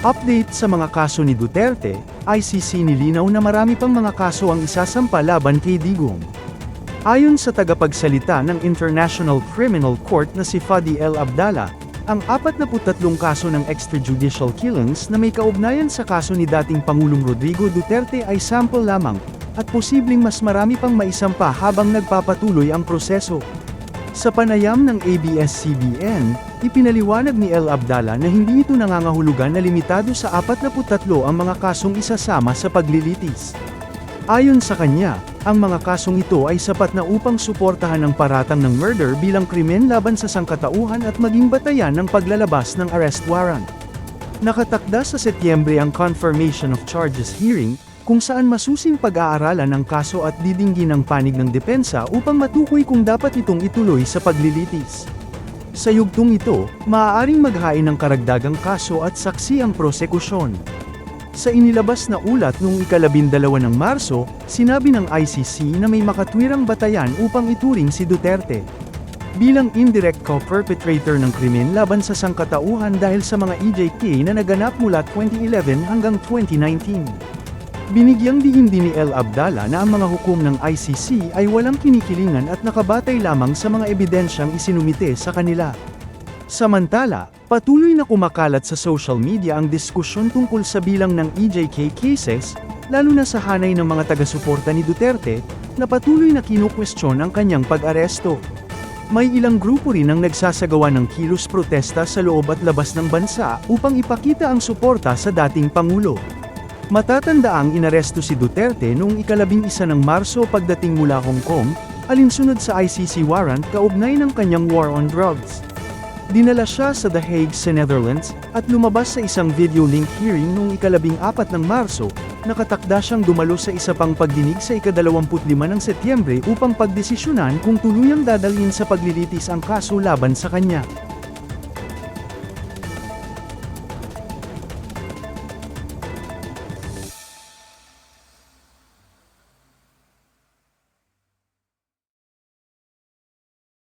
Update sa mga kaso ni Duterte, ICC nilinaw na marami pang mga kaso ang isasampa laban kay Digong. Ayon sa tagapagsalita ng International Criminal Court na si Fadi El Abdallah, ang 43 kaso ng extrajudicial killings na may kaugnayan sa kaso ni dating Pangulong Rodrigo Duterte ay sample lamang, at posibleng mas marami pang maisampa habang nagpapatuloy ang proseso. Sa panayam ng ABS-CBN, ipinaliwanag ni El Abdallah na hindi ito nangangahulugan na limitado sa 43 ang mga kasong isasama sa paglilitis. Ayon sa kanya, ang mga kasong ito ay sapat na upang suportahan ang paratang ng murder bilang krimen laban sa sangkatauhan at maging batayan ng paglalabas ng arrest warrant. Nakatakda sa Setyembre ang Confirmation of Charges hearing, kung saan masusing pag-aaralan ang kaso at didinggin ang panig ng depensa upang matukoy kung dapat itong ituloy sa paglilitis. Sa yugtong ito, maaaring maghain ng karagdagang kaso at saksi ang prosekusyon. Sa inilabas na ulat noong ikalabindalawa ng Marso, sinabi ng ICC na may makatwirang batayan upang ituring si Duterte. Bilang indirect co-perpetrator ng krimen laban sa sangkatauhan dahil sa mga EJK na naganap mula 2011 hanggang 2019. Binigyang diin din ni El Abdallah na ang mga hukom ng ICC ay walang kinikilingan at nakabatay lamang sa mga ebidensyang isinumite sa kanila. Samantala, patuloy na kumakalat sa social media ang diskusyon tungkol sa bilang ng EJK cases, lalo na sa hanay ng mga taga-suporta ni Duterte, na patuloy na kinukwestiyon ang kanyang pag-aresto. May ilang grupo rin ang nagsasagawa ng kilos protesta sa loob at labas ng bansa upang ipakita ang suporta sa dating Pangulo. Matatandaang inaresto si Duterte noong ikalabing isa ng Marso pagdating mula Hong Kong, alinsunod sa ICC warrant kaugnay ng kanyang war on drugs. Dinala siya sa The Hague sa Netherlands, at lumabas sa isang video link hearing noong ikalabing apat ng Marso, nakatakda siyang dumalo sa isa pang pagdinig sa ikadalawamput lima ng Setyembre upang pagdesisyonan kung tuluyang dadalhin sa paglilitis ang kaso laban sa kanya.